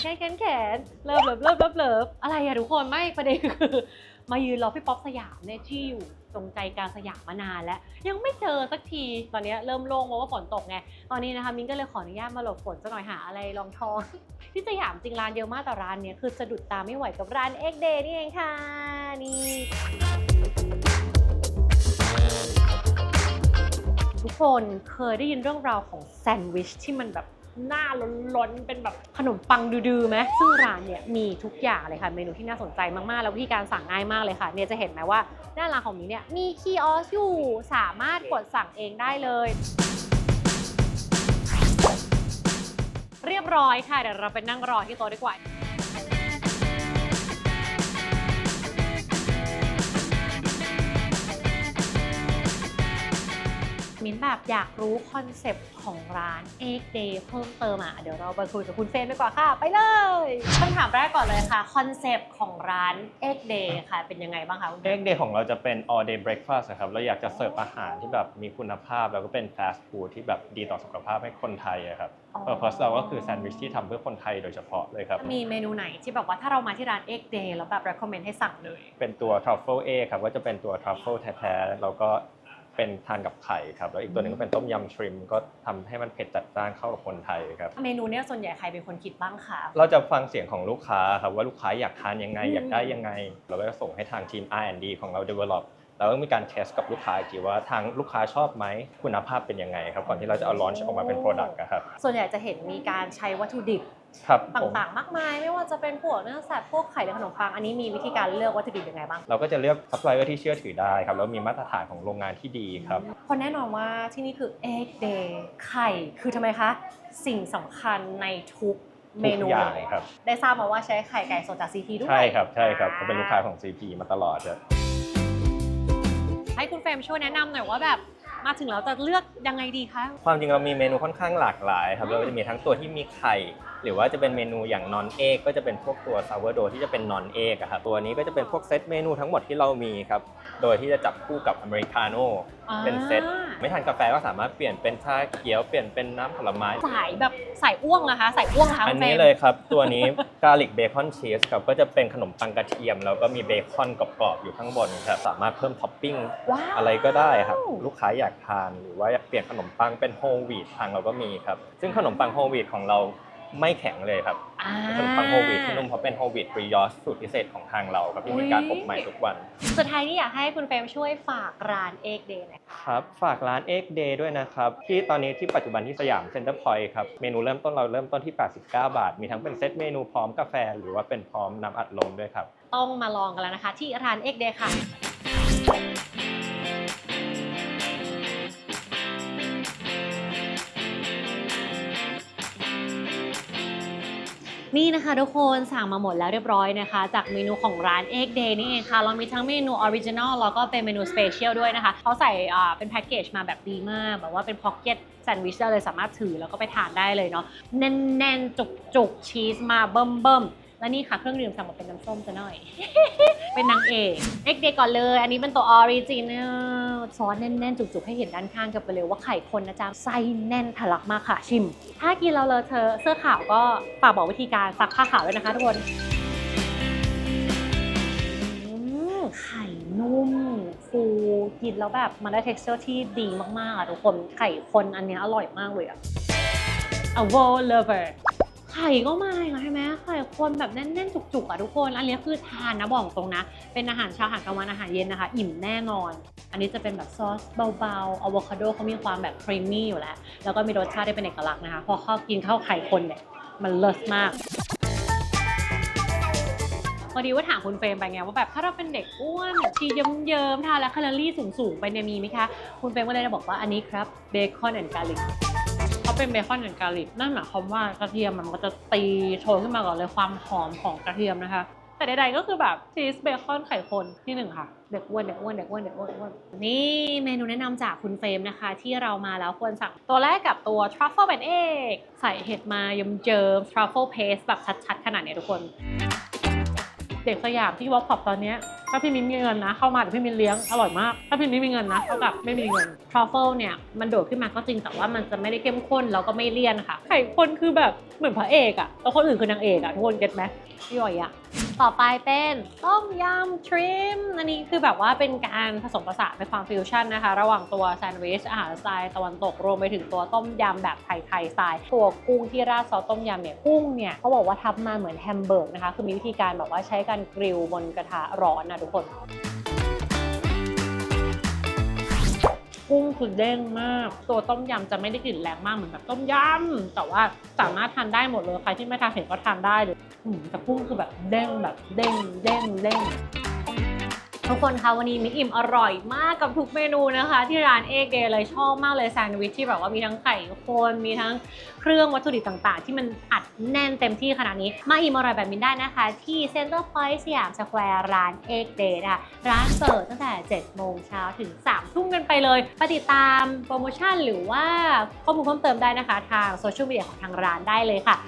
แขนแขนแขนแขนเลิฟเลิฟเลิฟเลิฟเลิฟอะไรอะทุกคนไม่ประเด็นคือมายืนรอพี่ป๊อปสยามเนี่ยที่อยู่ตรงใจกลางสยามมานานแล้ว ยังไม่เจอสักทีตอนนี้เริ่มโล่งเพราะว่าฝนตกไงตอนนี้นะคะมิ้นก็เลยขออนุญาตมาหลบฝนสักหน่อยหาอะไรรองท้อง ที่สยามจริงร้านเยอะมากแต่ร้านเนี้ยคือสะดุดตาไม่ไหวกับร้านเอ็กเดย์นี่เองค่ะนี่ทุกคนเคยได้ยินเรื่องราวของแซนด์วิชที่มันแบบ หน้าล้นๆ เป็นแบบขนมปังดื้อๆไหมซึ่งร้านเนี่ยมีทุกอย่างเลยค่ะเมนูที่น่าสนใจมากๆ แล้ววิธีการสั่งง่ายมากเลยค่ะ เนี่ยจะเห็นไหมว่าหน้าร้านของนี้เนี่ยมีคีย์ออสอยู่สามารถกดสั่งเองได้เลยเรียบร้อยค่ะเดี๋ยวเราไปนั่งรอที่โต๊ะดีกว่า แบบอยากรู้คอนเซปต์ของร้านเอกเดย์เพิ่มเติมอะเดี๋ยวเราไปคุยกับคุณเฟรนดีกว่าค่ะ ไปเลยคำถามแรกก่อนเลยค่ะคอนเซปต์ของร้านเอกเดย์ค่ะ เป็นยังไงบ้างคะคุณเฟรเด็นกเดย์ของเราจะเป็น all day breakfast นะครับเราอยากจะเสิร์ฟอาหารที่แบบมีคุณภาพ แล้วก็เป็น fast food ที่แบบดีต่อสุขภาพให้คนไทยอะครับอ๋อ purpose เราก็คือแซนด์วิชที่ทำเพื่อคนไทยโดยเฉพาะเลยครับ มีเมนูไหนที่แบบว่าถ้าเรามาที่ร้านเอกเดย์แล้วแบบ recommend ให้สั่งเลย เป็นตัว truffle egg ครับก็จะเป็นตัว truffle แท้ๆแล้วก็ เป็นทานกับไข่ครับแล้วอีกตัวหนึ่งก็เป็นต้มยำชริมก็ทำให้มันเผ็ดจัดจ้านเข้ากับคนไทยครับเมนูเนี้ยส่วนใหญ่ใครเป็นคนคิดบ้างคะเราจะฟังเสียงของลูกค้าครับว่าลูกค้าอยากทานยังไงอืมอยากได้ยังไง เราก็จะส่งให้ทางทีม R&D ของเรา develop แล้วก็มีการเทสกับลูกค้าอีกทีว่าทางลูกค้าชอบไหมคุณภาพเป็นยังไงครับก่อนที่เราจะเอาลอนช์ออกมาเป็น Product อะครับส่วนใหญ่จะเห็นมีการใช้วัตถุดิบครับตผม่างๆ มากมาย ไม่ว่าจะเป็นพวกเนื้อสัตว์พวกไข่หรือขนมปัง อันนี้มีวิธีการเลือกวัตถุดิบยังไงบ้าง เราก็จะเลือกซัพพลายเออร์ที่เชื่อถือได้ครับ แล้วมีมาตรฐานของโรงงานที่ดีครับเพราะแน่นอนว่าที่นี่คือ egg day ไข่ คือทำไมคะ สิ่งสำคัญในทุกเมนูทุกอย่างเลยครับได้ทราบมาว่าใช้ไข่ไก่สดจาก CP ด้วย ใช่ครับ ใช่ครับเขาเป็นลูกค้าของ CP มาตลอดครับ ให้คุณเฟรมช่วยแนะนำหน่อยว่าแบบมาถึงแล้วจะเลือกยังไงดีคะ ความจริงเรามีเมนูค่อนข้างหลากหลายครับอืม เราจะมีทั้งตัวที่มีไข่ หรือว่าจะเป็นเมนูอย่างนอนเอกก็จะเป็นพวกตัวซาวโดที่จะเป็นนอนเอกครับตัวนี้ก็จะเป็นพวกเซตเมนูทั้งหมดที่เรามีครับ โดยที่จะจับคู่กับอเมริกาโน่ เป็นเซต อ่า ไม่ทานกาแฟก็สามารถเปลี่ยนเป็นชาเขียวเปลี่ยนเป็นน้ำผลไม้ สายแบบสายอ้วงนะคะ สายอ้วงนะคะอันคุณฟรนี้มเลยครับ ตัวนี้กาลิกเบคอนชีสครับก็จะเป็นขนมปังกระเทียม แล้วก็มีเบคอนกรอบๆอยู่ข้างบนครับสามารถเพิ่มท็อปปิ้งว้าวอะไรก็ได้ครับลูกค้าอยากทานหรือว่าอยากเปลี่ยนขนมปังเป็นโฮลวีตทางเราก็มีครับซึ่งขนมปังโฮลวีตของเราไม่แข็งเลยครับอ่า ขนมปังโฮลวีตที่นุ่มเพราะเป็นโฮลวีตบริยอชสูตรพิเศษของทางเราครับที่มีการอบใหม่ทุกวัน สุดท้ายนี่อยากให้คุณเฟรมช่วยฝากร้านเอกเดย์หน่อยค่ะครับฝากร้าน Egg Day ด้วยนะครับที่ตอนนี้ที่ปัจจุบันที่สยามเซ็นเตอร์พอยต์ครับเมนูเริ่มต้นเราเริ่มต้นที่ 89 บาท มีทั้งเป็นเซตเมนูพร้อมกาแฟ หรือว่าเป็นพร้อมน้ำอัดลมด้วยครับต้องมาลองกันแล้วนะคะ ที่ร้านเอกเดย์ค่ะ นี่นะคะทุกคนสั่งมาหมดแล้วเรียบร้อยนะคะ จากเมนูของร้านเอ็กเดย์นี่เองค่ะ เรามีทั้งเมนูออริจินอลแล้วก็เป็นเมนูสเปเชียลด้วยนะคะเขาใส่เป็นแพ็กเกจมาแบบดีมากแบบว่าเป็นพ็อกเก็ตแซนด์วิชเลยสามารถถือแล้วก็ไปทานได้เลยเนาะแน่นๆ จุกๆชีสมาเบิ่มๆ และนี่ค่ะเครื่องดื่มสั่งมาเป็นน้ำส้มซะหน่อย เป็นนางเอกเอ็กเดก่อนเลย อันนี้เป็นตัวออริจิน l ซอสแน่นๆ จุกๆ ให้เห็นด้านข้างกันไปเลยว่าไข่คนนะจ๊ะไส้แน่นทะลักมากค่ะชิม ถ้ากินเราเลอเธอเสื้อขาวก็ฝากบอกวิธีการซักผ้าขาวด้วยนะคะทุกคนไข่นุ่มฟูกินแล้วแบบมันได้ texture ที่ดีมากๆอะทุกคนไข่คนอันนี้อร่อยมากเลยอะ a w o lover ไข่ก็มาอีกแล้วใช่ไหมไข่คนแบบแน่นๆ จุกๆอะทุกคน อันนี้คือทานนะบอกตรงนะ เป็นอาหารเช้าอาหารกลางวันอาหารเย็นนะคะ อิ่มแน่นอน อันนี้จะเป็นแบบซอสเบาๆอะโวคาโดเขามีความแบบครีมมี่อยู่แล้ว แล้วก็มีรสชาติที่เป็นเอกลักษณ์นะคะ พอเข้ากินข้าวไข่คนเนี่ย มันเลิศมากพอดีว่าถามคุณเฟรมไปไงว่าแบบถ้าเราเป็นเด็กอ้วนแบบชีเยิ้มๆทานแล้วแคลอรี่สูงๆไปเนี่ยมีไหมคะ คุณเฟรมก็เลยบอกว่าอันนี้ครับเบคอนแอนด์กาลิก เป็นเบคอนแอนด์กาลิกนั่นหมายความว่ากระเทียมมันก็จะตีโชยขึ้นมาก่อนเลยความหอมของกระเทียมนะคะ แต่ใดๆก็คือแบบชีสเบคอนไข่คนที่หนึ่งค่ะเด็กอ้วนเด็กอ้วนเด็กอ้วนเด็กอ้วนเด็กอ้วนนี่เมนูแนะนำจากคุณเฟรมนะคะ ที่เรามาแล้วควรสั่งตัวแรกกับตัว truffle and egg ใส่เห็ดมาเยิ้มๆ truffle paste แบบชัดๆ ขนาดเนี้ยทุกคน เด็กสยามที่วอล์กพอปตอนนี้ถ้าพี่มิ้นมีเงินนะ เข้ามาเดี๋ยวพี่มิ้นเลี้ยงอร่อยมาก ถ้าพี่มิ้นมีเงินนะเท่ากับไม่มีเงินทรัฟเฟิลเนี่ยมันโดดขึ้นมาก็จริงแต่ว่ามันจะไม่ได้เข้มข้นแล้วก็ไม่เลี่ยนค่ะไข่คนคือแบบเหมือนพระเอกอะแล้วคนอื่นคือนางเอกอะทุกคนเก็ตไหมพี่หอยอะ ต่อไปเป็นต้มยำทริมอันนี้คือแบบว่าเป็นการผสมผสานเป็นความฟิวชั่นนะคะ ระหว่างตัวแซนด์วิชอาหารสไตล์ตะวันตกรวมไปถึงตัวต้มยำแบบไทยๆสไตล์ตัวกุ้งที่ราดซอสต้มยำเนี่ยกุ้งเนี่ยเขาบอกว่าทำมาเหมือนแฮมเบอร์กนะคะ คือมีวิธีการแบบว่าใช้การกริลบนกระทะร้อนนะทุกคน กุ้งคือเด้งมาก ตัวต้มยำจะไม่ได้กลิ่นแรงมากเหมือนแบบต้มยำแต่ว่าสามารถทานได้หมดเลยใครที่ไม่ทานเผ็ดก็ทานได้เลยแต่กุ้งคือแบบเด้งแบบเด้งเด้งเด้ง ทุกคนคะวันนี้มิกอิ่มอร่อยมากกับทุกเมนูนะคะ ที่ร้านเอกเดเลยชอบมากเลยแซนด์วิชที่แบบว่ามีทั้งไข่คนมีทั้งเครื่องวัตถุดิบต่างๆ ที่มันอัดแน่นเต็มที่ขนาดนี้ มาอิ่มอร่อยแบบนี้ได้นะคะ ที่เซ็นเตอร์พอยต์สยามสแควร์ร้านเอกเดย์นะคะร้านเปิดตั้งแต่ 7 โมงเช้าถึง 3 ทุ่มกันไปเลยไปติดตามโปรโมชั่นหรือว่าข้อมูลเพิ่มเติมได้นะคะ ทางโซเชียลมีเดียของทางร้านได้เลยค่ะ